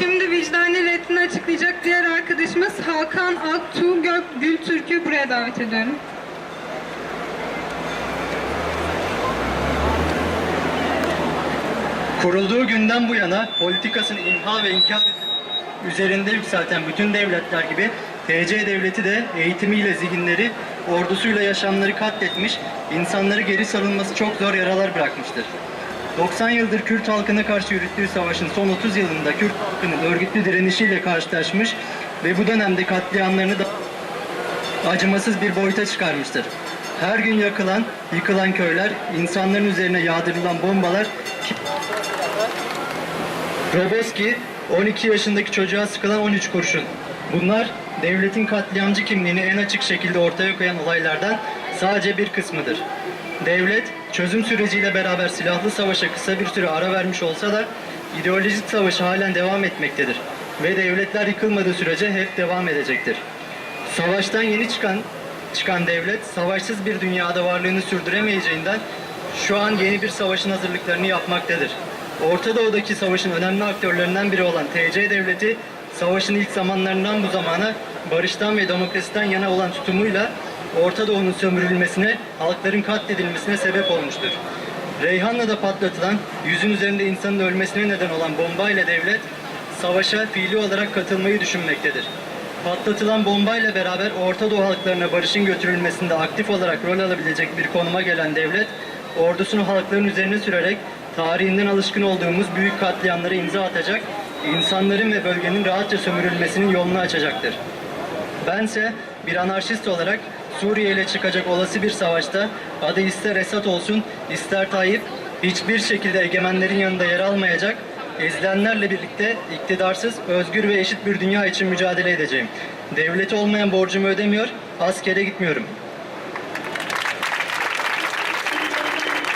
Şimdi vicdani reddini açıklayacak diğer arkadaşımız Hakan Aktuğ Gök Gültürk'ü buraya davet ediyorum. Kurulduğu günden bu yana politikasını imha ve inkar üzerinde yükselten bütün devletler gibi TC devleti de eğitimiyle zihinleri, ordusuyla yaşamları katletmiş, insanları geri salınması çok zor yaralar bırakmıştır. 90 yıldır Kürt halkına karşı yürüttüğü savaşın son 30 yılında Kürt halkının örgütlü direnişiyle karşılaşmış ve bu dönemde katliamlarını da acımasız bir boyuta çıkarmıştır. Her gün yakılan, yıkılan köyler, insanların üzerine yağdırılan bombalar Roboski 12 yaşındaki çocuğa sıkılan 13 kurşun. Bunlar devletin katliamcı kimliğini en açık şekilde ortaya koyan olaylardan sadece bir kısmıdır. Devlet çözüm süreciyle beraber silahlı savaşa kısa bir süre ara vermiş olsa da ideolojik savaş halen devam etmektedir ve devletler yıkılmadığı sürece hep devam edecektir. Savaştan yeni çıkan çıkan devlet savaşsız bir dünyada varlığını sürdüremeyeceğinden şu an yeni bir savaşın hazırlıklarını yapmaktadır. Orta Doğu'daki savaşın önemli aktörlerinden biri olan TC devleti savaşın ilk zamanlarından bu zamana barıştan ve demokrasiden yana olan tutumuyla Orta Doğu'nun sömürülmesine, halkların katledilmesine sebep olmuştur. Reyhanlı'da patlatılan, yüzün üzerinde insanın ölmesine neden olan bombayla devlet, savaşa fiili olarak katılmayı düşünmektedir. Patlatılan bombayla beraber Orta Doğu halklarına barışın götürülmesinde aktif olarak rol alabilecek bir konuma gelen devlet, ordusunu halkların üzerine sürerek tarihinden alışkın olduğumuz büyük katliamlara imza atacak, insanların ve bölgenin rahatça sömürülmesinin yolunu açacaktır. Bense bir anarşist olarak Suriye ile çıkacak olası bir savaşta adı ister Esad olsun ister Tayyip hiçbir şekilde egemenlerin yanında yer almayacak, ezilenlerle birlikte iktidarsız, özgür ve eşit bir dünya için mücadele edeceğim. Devleti olmayan borcumu ödemiyor, askere gitmiyorum.